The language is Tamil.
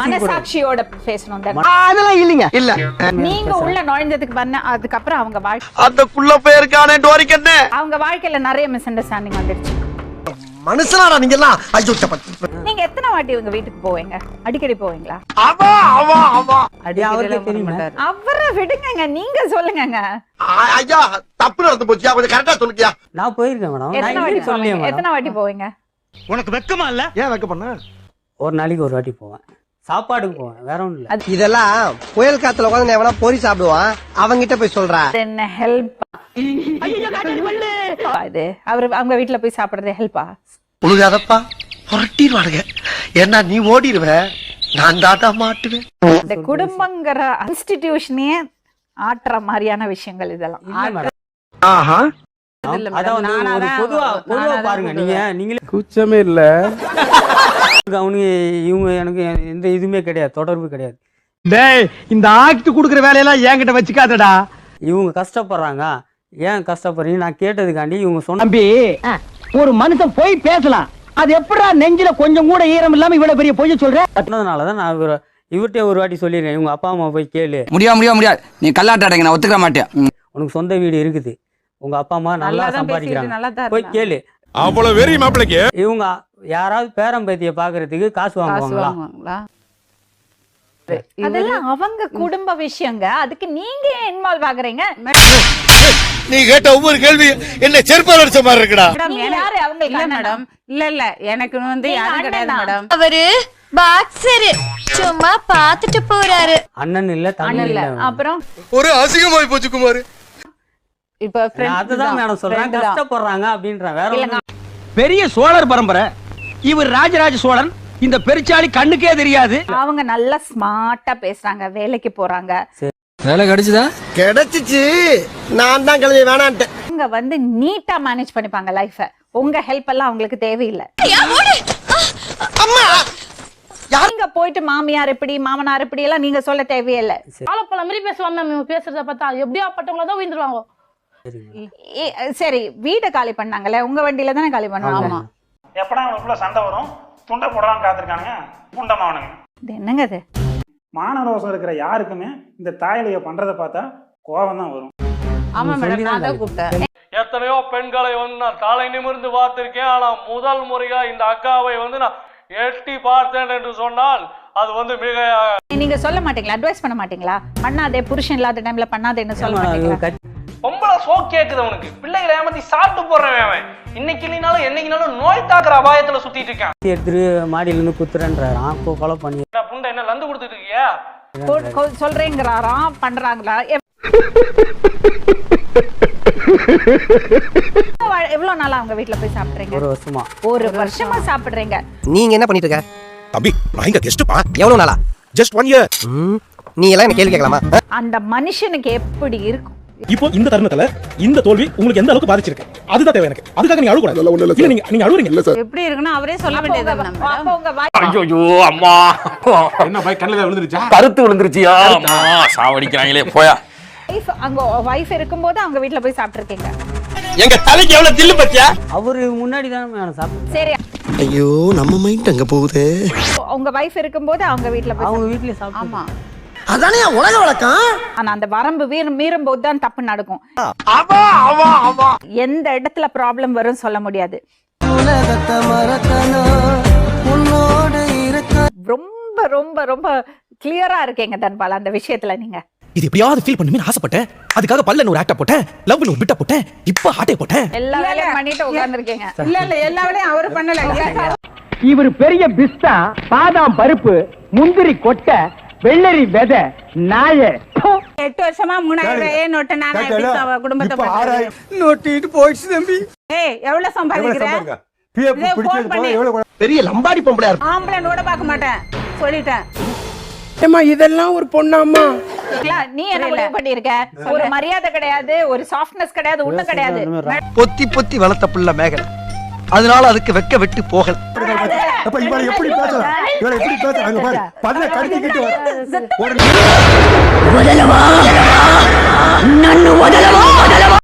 மனசாட்சியோட பேசணும் அதெல்லாம் இல்லைங்க. இல்ல. நீங்க உள்ள நுழைஞ்சதுக்கு பண்ண அதுக்கப்புறம் அவங்க வாழ்க்கை அந்த புள்ள பேருக்கான டோரிக்கண்ணே அவங்க வாழ்க்கையில நிறைய மிஸ் அண்டர்ஸ்டாண்டிங் வந்துடுச்சு மனுஷனாடா நீங்க எல்லாம் ஐயோ சப்ப நீங்க எத்தனை வாட்டி உங்க வீட்டுக்கு போவீங்க? அடிக்கடி போவீங்களா? அவா அவா அவா. அவரை விடுங்கங்க நீங்க சொல்லுங்கங்க. ஐயா தப்பு நடந்து போச்சியா கொஞ்சம் கரெக்டா சொல்லுக்கியா நான் போயிருக்கேன் மேடம். நான் எத்தனை வாட்டி போவீங்க? மேடம். எத்தனை வாட்டி போவீங்க? உனக்கு வெக்கமா இல்ல? ஏன் வைக்க பண்ண? ஒரு நாளைக்கு ஒரு வாட்டி போவேன். சாப்பாடுக்கு போவேன் வேற ஒண்ணும் இல்ல. இதெல்லாம் புயல் காத்துல உட்காந்து எவனா பொறி சாப்பிடுவான் அவங்கிட்ட போய் சொல்றா. அது என்ன ஹெல்ப் இது அவர் அவங்க வீட்ல போய் சாப்பிடுறது ஹெல்ப்பா உழுகாதப்பா. புரட்டிடுவானுங்க. ஏன்னா நீ ஓடிடுவ நான் தாத்தா மாட்டுவேன். இந்த குடும்பங்கிற இன்ஸ்டிடியூஷனே ஆட்டுற மாதிரியான விஷயங்கள் இதெல்லாம். ஆஹா. அதான் பொதுவா பொதுவா பாருங்க நீங்க நீங்களே குச்சமே இல்ல. அவனுக்கு இவங்க எனக்கு எந்த இதுவுமே கிடையாது தொடர்பு கிடையாது. டேய் இந்த ஆக்ட் குடுக்குற வேலையெல்லாம் என்கிட்ட வச்சுக்காதடா. இவங்க கஷ்டப்படுறாங்க. ஏன் கஷ்டப்படுறீங்க? நான் கேட்டதுக்காண்டி இவங்க சொன்ன தம்பி ஒரு மனுஷன் போய் பேசலாம். அது எப்படா நெஞ்சில கொஞ்சம் கூட ஈரம் இல்லாம இவ்வளவு பெரிய பொய்ய சொல்ற? சொன்னதுனால தான் நான் இவர- இவர்கிட்ட ஒரு வாட்டி சொல்லிடுறேன் இவங்க அப்பா அம்மா போய் கேளு. முடியாது முடியாது முடியாது நீ கல்லாட்டாடங்க நான் ஒத்துக்க மாட்டேன். ம். உனக்கு சொந்த வீடு இருக்குது. உங்க அப்பா அம்மா நல்லா சம்பாதிக்கிறாங்க. போய் கேளு. அவ்வளவு வெறி மாப்பிளைக்கு. இவங்க யாராவது பேரம் பேத்திய பாக்குறதுக்கு காசு வாங்குவாங்களா? அதெல்லாம் அவங்க குடும்ப விஷயங்க. அதுக்கு நீங்க இன்வால்வ் ஆகுறீங்க? நீ கேட்ட ஒவ்வொரு கேள்வி என்ன செருப்பால் அடிச்ச மாதிரி இருக்குடா. யாரு? அவங்களுக்கு இல்ல? மேடம். இல்ல இல்ல. எனக்கு வந்து யாரும் கிடையாது? மேடம். அவரு பாக்ஸரு சும்மா பாத்துட்டு போறாரு. அண்ணன் இல்ல தண்ணி இல்ல. அப்புறம்? ஒரு அசிங்கமாய் போச்சு குமார். இப்ப அதுதான் தான். மேடம் சொல்றேன். கஷ்டப்படுறாங்க அப்படின்றேன் வேற பெரிய சோழர் பரம்பரை இவர் ராஜராஜ சோழன். இந்த பெருச்சாளி கண்ணுக்கே தெரியாது. அவங்க நல்லா ஸ்மார்ட்டா பேசுறாங்க வேலைக்கு போறாங்க. வேலை கிடைச்சுதா? கிடைச்சிச்சு. நான் தான் கிளம்பி வேணான்ட்டேன். அவங்க வந்து நீட்டா மேனேஜ் பண்ணிப்பாங்க லைஃப உங்க ஹெல்ப் எல்லாம் அவங்களுக்கு தேவையில்லை. நீங்க போயிட்டு மாமியார் இப்படி மாமனார் இப்படி எல்லாம் நீங்க சொல்ல தேவையில்லை. ஆலப்பழம் மாதிரி பேசுவாங்க மேம் இவங்க பேசுறத பார்த்தா எப்படியா பட்டவங்கள தான் உயிர்ந்துருவாங்க ஏ- சரி வீட காலி பண்ணாங்கல்ல உங்க வண்டியில தானே காலி பண்ணுவாங்க? ஆமா. எப்படா அவனுக்குள்ள சண்டை வரும்? துண்டை போடலாம் காத்திருக்கானுங்க. புண்டமாவனுங்க. இது என்னங்க இது? மானரோசம் இருக்கிற யாருக்குமே இந்த தாயலைய பண்றதை பார்த்தா கோபம் தான் வரும். ஆமா மேடம் நான் தான். கூப்பிட்டேன். எத்தனையோ பெண்களை வந்து நான் தலை நிமிர்ந்து பார்த்திருக்கேன். ஆனா முதல் முறையா இந்த அக்காவை வந்து நான் எட்டி பார்த்தேன் என்று சொன்னால் அது வந்து மிக நீங்க சொல்ல மாட்டீங்களா? அட்வைஸ் பண்ண மாட்டீங்களா? பண்ணாதே புருஷன் இல்லாத டைம்ல பண்ணாதேன்னு சொல்ல மேடம், மாட்டீங்களா? பொம்பளை சோ கேக்குது அவனுக்கு. பிள்ளைகளை ஏமாத்தி சாப்பிட்டு போறவன் அவன். இன்னைக்கு இல்லைனாலும் என்னைக்குனாலும் நோய் தாக்குற அபாயத்துல சுத்திட்டு இருக்கான். எடுத்துட்டு மாடியில இருந்து குத்துறேன்றாராம். இப்போ கொலை பண்ணி புண்டை என்ன லந்து கொடுத்துட்டு இருக்கியா? சொல்றேங்கிறாராம் பண்றாங்களா? எவ்- எவ்வளவு- நாளா அவங்க வீட்ல போய் சாப்பிடுறீங்க? ஒரு வருஷமா. ஒரு வருஷமா சாப்பிடுறீங்க. நீங்க என்ன பண்ணிட்டு இருக்க? தம்பி நான் இங்க கெஸ்ட்பா எவ்வளவு நாளா? ஜஸ்ட் ஒன் இயர் நீ எல்லாம் என்ன கேள்வி கேட்கலாமா? அந்த மனுஷனுக்கு எப்படி இருக்கும்? இப்போ இந்த தருணத்துல இந்த தோல்வி உங்களுக்கு எந்த அளவுக்கு பாதிச்சிருக்கு? அதுதான் தேவை எனக்கு. அதுக்காக நீங்க அழுகக்கூடாது. இல்ல நீங்க நீங்க அழுகுறீங்க. இல்ல சார். எப்படி இருக்குன்னு அவரே சொல்ல வேண்டியது உங்க- மேடம் அப்ப உங்க வாய் ஐயோ அம்மா. என்ன பாய் கண்ணுல விழுந்துருச்சா? கருத்து விழுந்துருச்சியா? அம்மா சாவடிக்கிறாங்களே போயா. Wife அங்க வைஃப் இருக்கும்போது அவங்க வீட்ல போய் சாப்பிட்டுருக்கீங்க. எங்க தலைக்கு எவ்வளவு தில்லு பத்தியா? அவரு முன்னாடி தான் மேடம் சாப்பிட்டு சரி. ஐயோ நம்ம மைண்ட் அங்க போகுது. உங்க வைஃப் இருக்கும்போது அவங்க வீட்ல போய் அவங்க வீட்லயே சாப்பிட்டு ஆமா. அதானே உலக வழக்கம்? ஆனா அந்த வரம்பு மீறும் மீறும் போது தான் தப்பு நடக்கும். அவா அவா அவா. எந்த இடத்துல ப்ராப்ளம் வரும் சொல்ல முடியாது. ரொம்ப ரொம்ப ரொம்ப கிளியரா இருக்கீங்க தன்பால் அந்த விஷயத்துல நீங்க. இது எப்படியாவது ஃபீல் பண்ணுமே ஆசைப்பட்டேன். அதுக்காக பல்ல ஒரு ஆக்ட போட்டேன் லவ்ல ஒரு பிட்ட போட்டேன் இப்ப ஹார்ட்டே போட்டேன். எல்லா வேலையும் பண்ணிட்டு உட்கார்ந்துருக்கீங்க. இல்ல இல்ல எல்லா வேலையும் அவரு பண்ணல. இவர் பெரிய பிஸ்தா பாதாம் பருப்பு முந்திரி கொட்டை வெள்ளரி விதை நாய. எட்டு வருஷமா மூணாயிரம் ரூபாயே நோட்டு நானா எப்படி குடும்பத்தை? நோட்டிட்டு போயிடுச்சு தம்பி. ஏய் எவ்வளவு சம்பாதிக்கிறேன் பெரிய லம்பாடி பொம்பளையா இருக்கு ஆம்பளை கூட பார்க்க மாட்டேன். சொல்லிட்டேன். இதெல்லாம் ஒரு பொண்ணாமா நீ என்ன முடிவு பண்ணிருக்க? ஒரு மரியாதை கிடையாது ஒரு சாஃப்ட்னஸ் கிடையாது ஒண்ணும் கிடையாது. பொத்தி பொத்தி வளர்த்த புள்ள மேகலை. அதனால அதுக்கு வெக்க வெட்டு போகல. அப்ப இவரை எப்படி பேசலாம் இவரை எப்படி பேசலாம் பாரு பண்ண கடிச்சிக்கிட்டு வர. ஒரு